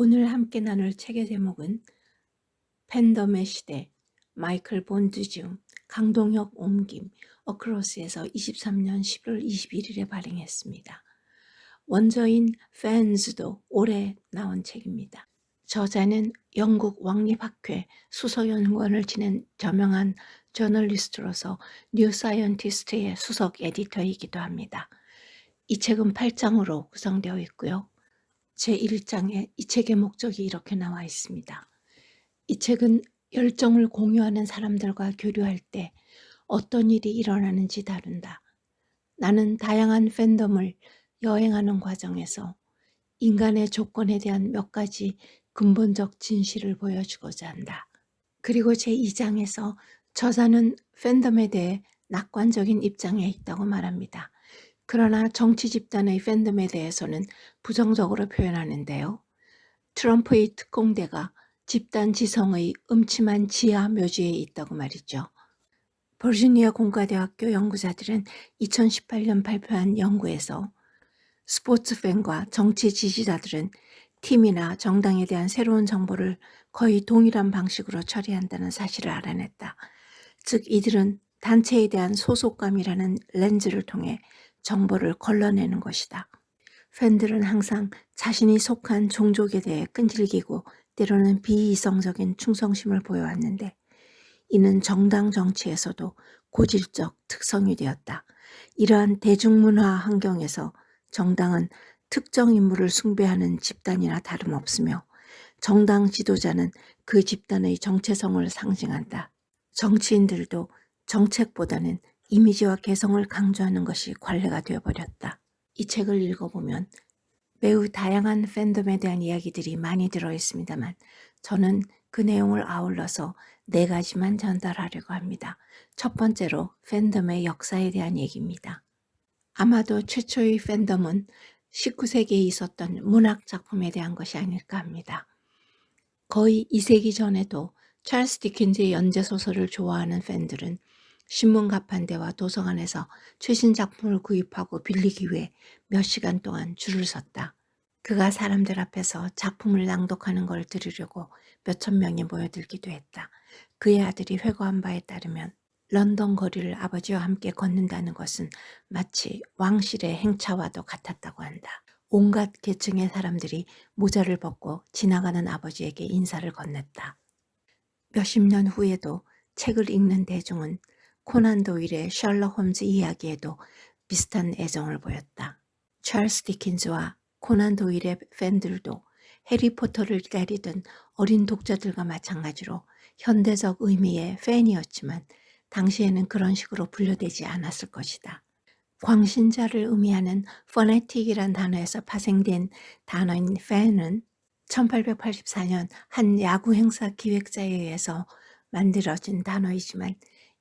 오늘 함께 나눌 책의 제목은 팬덤의 시대 마이클 본드 중 강동혁 옮김 어크로스에서 23년 11월 21일에 발행했습니다. 원저인 팬즈도 올해 나온 책입니다. 저자는 영국 왕립학회 수석연구원을 지낸 저명한 저널리스트로서 뉴사이언티스트의 수석 에디터이기도 합니다. 이 책은 8장으로 구성되어 있고요. 제1장에 이 책의 목적이 이렇게 나와 있습니다. 이 책은 열정을 공유하는 사람들과 교류할 때 어떤 일이 일어나는지 다룬다. 나는 다양한 팬덤을 여행하는 과정에서 인간의 조건에 대한 몇 가지 근본적 진실을 보여주고자 한다. 그리고 제2장에서 저자는 팬덤에 대해 낙관적인 입장에 있다고 말합니다. 그러나 정치 집단의 팬덤에 대해서는 부정적으로 표현하는데요. 트럼프의 특공대가 집단 지성의 음침한 지하 묘지에 있다고 말이죠. 버지니아 공과대학교 연구자들은 2018년 발표한 연구에서 스포츠 팬과 정치 지지자들은 팀이나 정당에 대한 새로운 정보를 거의 동일한 방식으로 처리한다는 사실을 알아냈다. 즉 이들은 단체에 대한 소속감이라는 렌즈를 통해 정보를 걸러내는 것이다. 팬들은 항상 자신이 속한 종족에 대해 끈질기고 때로는 비이성적인 충성심을 보여왔는데 이는 정당 정치에서도 고질적 특성이 되었다. 이러한 대중문화 환경에서 정당은 특정 인물을 숭배하는 집단이나 다름없으며 정당 지도자는 그 집단의 정체성을 상징한다. 정치인들도 정책보다는 이미지와 개성을 강조하는 것이 관례가 되어버렸다. 이 책을 읽어보면 매우 다양한 팬덤에 대한 이야기들이 많이 들어있습니다만 저는 그 내용을 아울러서 네 가지만 전달하려고 합니다. 첫 번째로 팬덤의 역사에 대한 얘기입니다. 아마도 최초의 팬덤은 19세기에 있었던 문학 작품에 대한 것이 아닐까 합니다. 거의 2세기 전에도 찰스 디킨즈의 연재 소설을 좋아하는 팬들은 신문 가판대와 도서관에서 최신 작품을 구입하고 빌리기 위해 몇 시간 동안 줄을 섰다. 그가 사람들 앞에서 작품을 낭독하는 걸 들으려고 몇천 명이 모여들기도 했다. 그의 아들이 회고한 바에 따르면 런던 거리를 아버지와 함께 걷는다는 것은 마치 왕실의 행차와도 같았다고 한다. 온갖 계층의 사람들이 모자를 벗고 지나가는 아버지에게 인사를 건넸다. 몇십 년 후에도 책을 읽는 대중은 코난 도일의 셜록 홈즈 이야기에도 비슷한 애정을 보였다. 찰스 디킨즈와 코난 도일의 팬들도 해리포터를 기다리던 어린 독자들과 마찬가지로 현대적 의미의 팬이었지만 당시에는 그런 식으로 분류되지 않았을 것이다. 광신자를 의미하는 포네틱이란 단어에서 파생된 단어인 팬은 1884년 한 야구 행사 기획자에 의해서 만들어진 단어이지만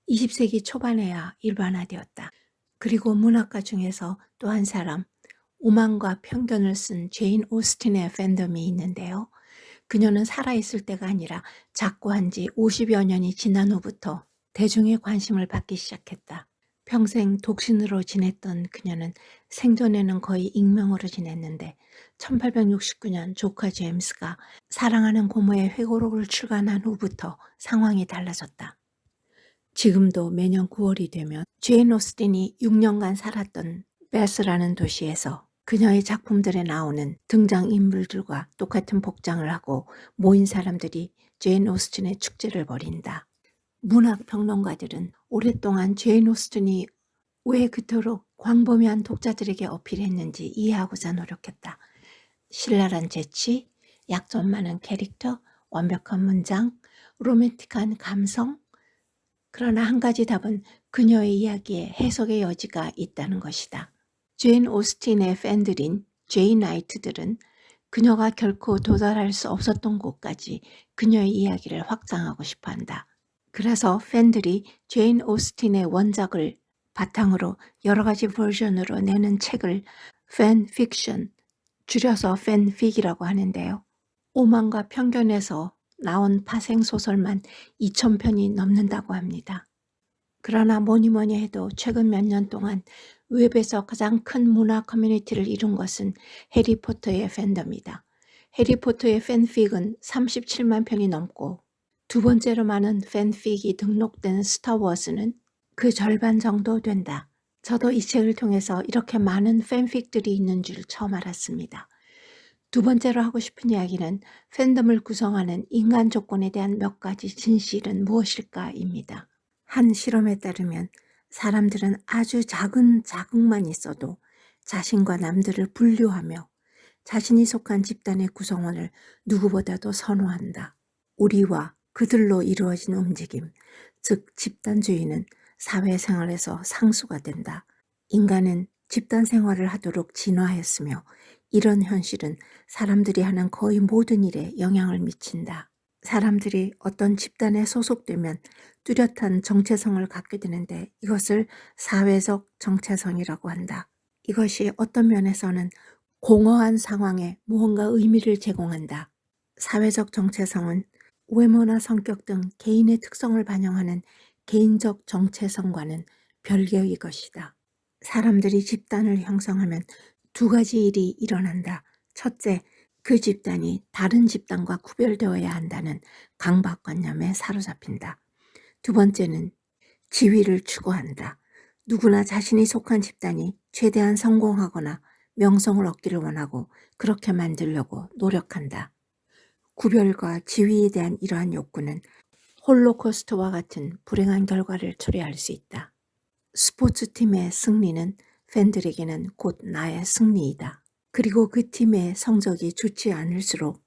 20세기 초반에야 일반화되었다. 그리고 문학가 중에서 또 한 사람, 오만과 편견을 쓴 제인 오스틴의 팬덤이 있는데요. 그녀는 살아있을 때가 아니라 작고한 지 50여 년이 지난 후부터 대중의 관심을 받기 시작했다. 평생 독신으로 지냈던 그녀는 생전에는 거의 익명으로 지냈는데 1869년 조카 제임스가 사랑하는 고모의 회고록을 출간한 후부터 상황이 달라졌다. 지금도 매년 9월이 되면 제인 오스틴이 6년간 살았던 베스라는 도시에서 그녀의 작품들에 나오는 등장인물들과 똑같은 복장을 하고 모인 사람들이 제인 오스틴의 축제를 벌인다. 문학 평론가들은 오랫동안 제인 오스틴이 왜 그토록 광범위한 독자들에게 어필했는지 이해하고자 노력했다. 신랄한 재치, 약점 많은 캐릭터, 완벽한 문장, 로맨틱한 감성, 그러나 한 가지 답은 그녀의 이야기에 해석의 여지가 있다는 것이다. 제인 오스틴의 팬들인 제인 나이트들은 그녀가 결코 도달할 수 없었던 곳까지 그녀의 이야기를 확장하고 싶어 한다. 그래서 팬들이 제인 오스틴의 원작을 바탕으로 여러 가지 버전으로 내는 책을 팬 픽션, 줄여서 팬픽이라고 하는데요. 오만과 편견에서 나온 파생 소설만 2,000편이 넘는다고 합니다. 그러나 뭐니 뭐니 해도 최근 몇 년 동안 웹에서 가장 큰 문화 커뮤니티를 이룬 것은 해리포터의 팬덤이다. 해리포터의 팬픽은 37만 편이 넘고 두 번째로 많은 팬픽이 등록된 스타워즈는 그 절반 정도 된다. 저도 이 책을 통해서 이렇게 많은 팬픽들이 있는 줄 처음 알았습니다. 두 번째로 하고 싶은 이야기는 팬덤을 구성하는 인간 조건에 대한 몇 가지 진실은 무엇일까입니다. 한 실험에 따르면 사람들은 아주 작은 자극만 있어도 자신과 남들을 분류하며 자신이 속한 집단의 구성원을 누구보다도 선호한다. 우리와 그들로 이루어진 움직임, 즉 집단주의는 사회생활에서 상수가 된다. 인간은 집단 생활을 하도록 진화했으며 이런 현실은 사람들이 하는 거의 모든 일에 영향을 미친다. 사람들이 어떤 집단에 소속되면 뚜렷한 정체성을 갖게 되는데 이것을 사회적 정체성이라고 한다. 이것이 어떤 면에서는 공허한 상황에 무언가 의미를 제공한다. 사회적 정체성은 외모나 성격 등 개인의 특성을 반영하는 개인적 정체성과는 별개의 것이다. 사람들이 집단을 형성하면 두 가지 일이 일어난다. 첫째, 그 집단이 다른 집단과 구별되어야 한다는 강박관념에 사로잡힌다. 두 번째는 지위를 추구한다. 누구나 자신이 속한 집단이 최대한 성공하거나 명성을 얻기를 원하고 그렇게 만들려고 노력한다. 구별과 지위에 대한 이러한 욕구는 홀로코스트와 같은 불행한 결과를 초래할 수 있다. 스포츠팀의 승리는 팬들에게는 곧 나의 승리이다. 그리고 그 팀의 성적이 좋지 않을수록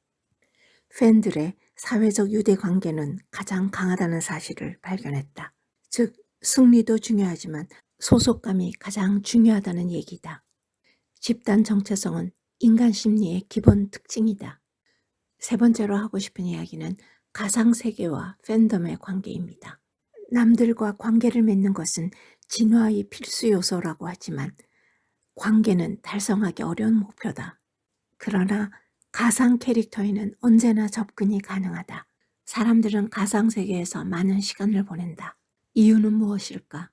팬들의 사회적 유대 관계는 가장 강하다는 사실을 발견했다. 즉, 승리도 중요하지만 소속감이 가장 중요하다는 얘기다. 집단 정체성은 인간 심리의 기본 특징이다. 세 번째로 하고 싶은 이야기는 가상세계와 팬덤의 관계입니다. 남들과 관계를 맺는 것은 진화의 필수 요소라고 하지만 관계는 달성하기 어려운 목표다. 그러나 가상 캐릭터에는 언제나 접근이 가능하다. 사람들은 가상세계에서 많은 시간을 보낸다. 이유는 무엇일까?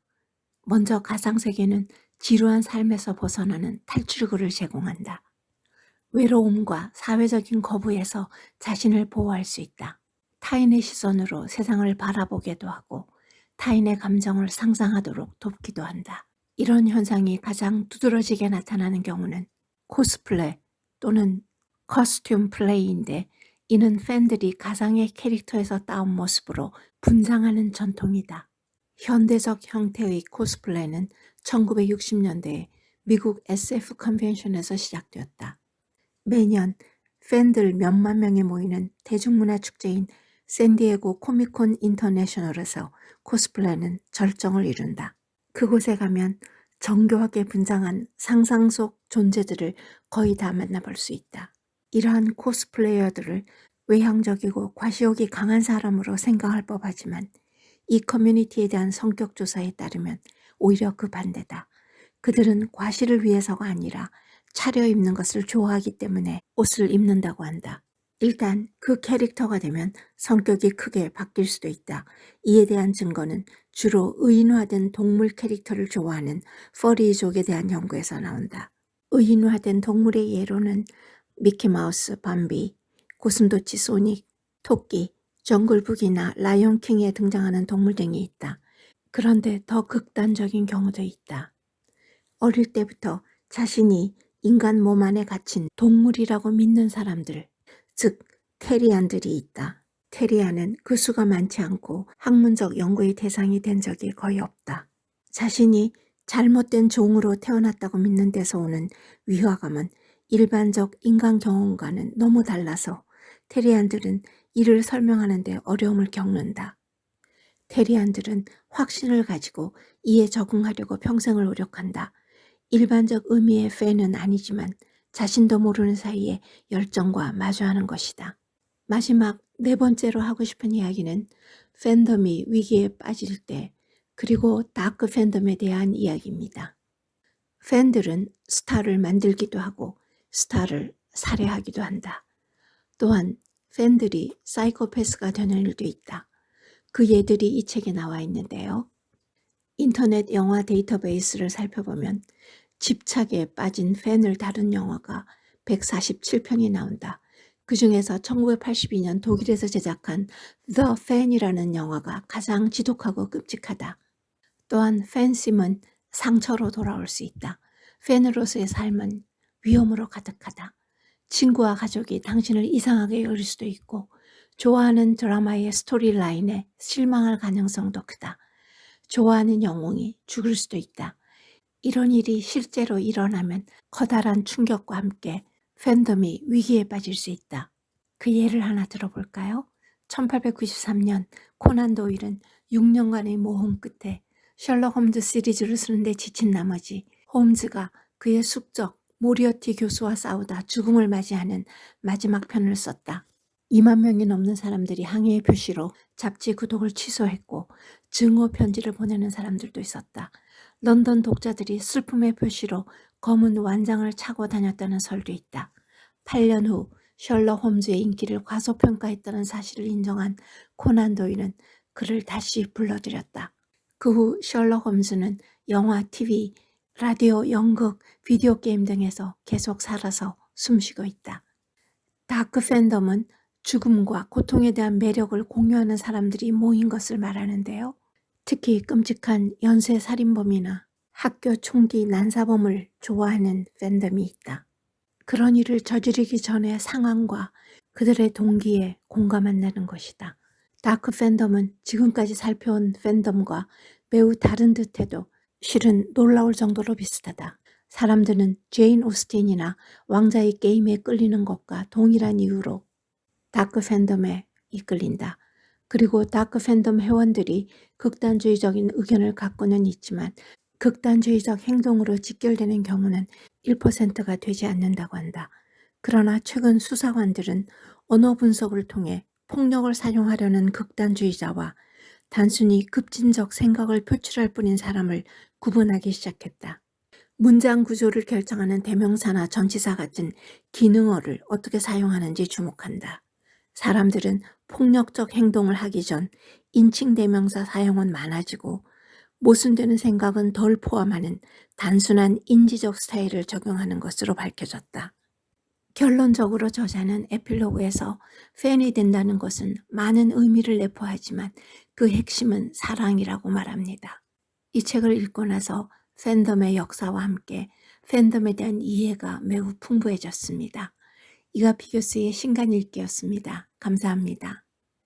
먼저 가상세계는 지루한 삶에서 벗어나는 탈출구를 제공한다. 외로움과 사회적인 거부에서 자신을 보호할 수 있다. 타인의 시선으로 세상을 바라보게도 하고 타인의 감정을 상상하도록 돕기도 한다. 이런 현상이 가장 두드러지게 나타나는 경우는 코스플레 또는 커스튬 플레이인데 이는 팬들이 가상의 캐릭터에서 따온 모습으로 분장하는 전통이다. 현대적 형태의 코스플레는 1960년대에 미국 SF 컨벤션에서 시작되었다. 매년 팬들 몇만 명이 모이는 대중문화 축제인 샌디에고 코미콘 인터내셔널에서 코스플레는 절정을 이룬다. 그곳에 가면 정교하게 분장한 상상 속 존재들을 거의 다 만나볼 수 있다. 이러한 코스플레이어들을 외향적이고 과시욕이 강한 사람으로 생각할 법하지만 이 커뮤니티에 대한 성격 조사에 따르면 오히려 그 반대다. 그들은 과시를 위해서가 아니라 차려입는 것을 좋아하기 때문에 옷을 입는다고 한다. 일단 그 캐릭터가 되면 성격이 크게 바뀔 수도 있다. 이에 대한 증거는 주로 의인화된 동물 캐릭터를 좋아하는 퍼리족에 대한 연구에서 나온다. 의인화된 동물의 예로는 미키마우스, 밤비, 고슴도치 소닉, 토끼, 정글북이나 라이온킹에 등장하는 동물 등이 있다. 그런데 더 극단적인 경우도 있다. 어릴 때부터 자신이 인간 몸 안에 갇힌 동물이라고 믿는 사람들, 즉 테리안들이 있다. 테리안은 그 수가 많지 않고 학문적 연구의 대상이 된 적이 거의 없다. 자신이 잘못된 종으로 태어났다고 믿는 데서 오는 위화감은 일반적 인간 경험과는 너무 달라서 테리안들은 이를 설명하는데 어려움을 겪는다. 테리안들은 확신을 가지고 이에 적응하려고 평생을 노력한다. 일반적 의미의 팬은 아니지만 자신도 모르는 사이에 열정과 마주하는 것이다. 마지막 네 번째로 하고 싶은 이야기는 팬덤이 위기에 빠질 때 그리고 다크 팬덤에 대한 이야기입니다. 팬들은 스타를 만들기도 하고 스타를 살해하기도 한다. 또한 팬들이 사이코패스가 되는 일도 있다. 그 예들이 이 책에 나와 있는데요. 인터넷 영화 데이터베이스를 살펴보면 집착에 빠진 팬을 다룬 영화가 147편이 나온다. 그 중에서 1982년 독일에서 제작한 The Fan이라는 영화가 가장 지독하고 끔찍하다. 또한 팬심은 상처로 돌아올 수 있다. 팬으로서의 삶은 위험으로 가득하다. 친구와 가족이 당신을 이상하게 여길 수도 있고 좋아하는 드라마의 스토리라인에 실망할 가능성도 크다. 좋아하는 영웅이 죽을 수도 있다. 이런 일이 실제로 일어나면 커다란 충격과 함께 팬덤이 위기에 빠질 수 있다. 그 예를 하나 들어볼까요? 1893년 코난 도일은 6년간의 모험 끝에 셜록 홈즈 시리즈를 쓰는데 지친 나머지 홈즈가 그의 숙적 모리어티 교수와 싸우다 죽음을 맞이하는 마지막 편을 썼다. 2만 명이 넘는 사람들이 항해의 표시로 잡지 구독을 취소했고 증오 편지를 보내는 사람들도 있었다. 런던 독자들이 슬픔의 표시로 검은 완장을 차고 다녔다는 설도 있다. 8년 후 셜록 홈즈의 인기를 과소평가했다는 사실을 인정한 코난 도일은 그를 다시 불러들였다. 그 후 셜록 홈즈는 영화, TV, 라디오, 연극, 비디오 게임 등에서 계속 살아서 숨쉬고 있다. 다크 팬덤은 죽음과 고통에 대한 매력을 공유하는 사람들이 모인 것을 말하는데요. 특히 끔찍한 연쇄 살인범이나 학교 총기 난사범을 좋아하는 팬덤이 있다. 그런 일을 저지르기 전의 상황과 그들의 동기에 공감한다는 것이다. 다크 팬덤은 지금까지 살펴온 팬덤과 매우 다른 듯해도 실은 놀라울 정도로 비슷하다. 사람들은 제인 오스틴이나 왕자의 게임에 끌리는 것과 동일한 이유로 다크 팬덤에 이끌린다. 그리고 다크 팬덤 회원들이 극단주의적인 의견을 갖고는 있지만 극단주의적 행동으로 직결되는 경우는 1%가 되지 않는다고 한다. 그러나 최근 수사관들은 언어 분석을 통해 폭력을 사용하려는 극단주의자와 단순히 급진적 생각을 표출할 뿐인 사람을 구분하기 시작했다. 문장 구조를 결정하는 대명사나 전치사 같은 기능어를 어떻게 사용하는지 주목한다. 사람들은 폭력적 행동을 하기 전 인칭 대명사 사용은 많아지고 모순되는 생각은 덜 포함하는 단순한 인지적 스타일을 적용하는 것으로 밝혀졌다. 결론적으로 저자는 에필로그에서 팬이 된다는 것은 많은 의미를 내포하지만 그 핵심은 사랑이라고 말합니다. 이 책을 읽고 나서 팬덤의 역사와 함께 팬덤에 대한 이해가 매우 풍부해졌습니다. 이가 피교스의 신간 읽기였습니다. 감사합니다.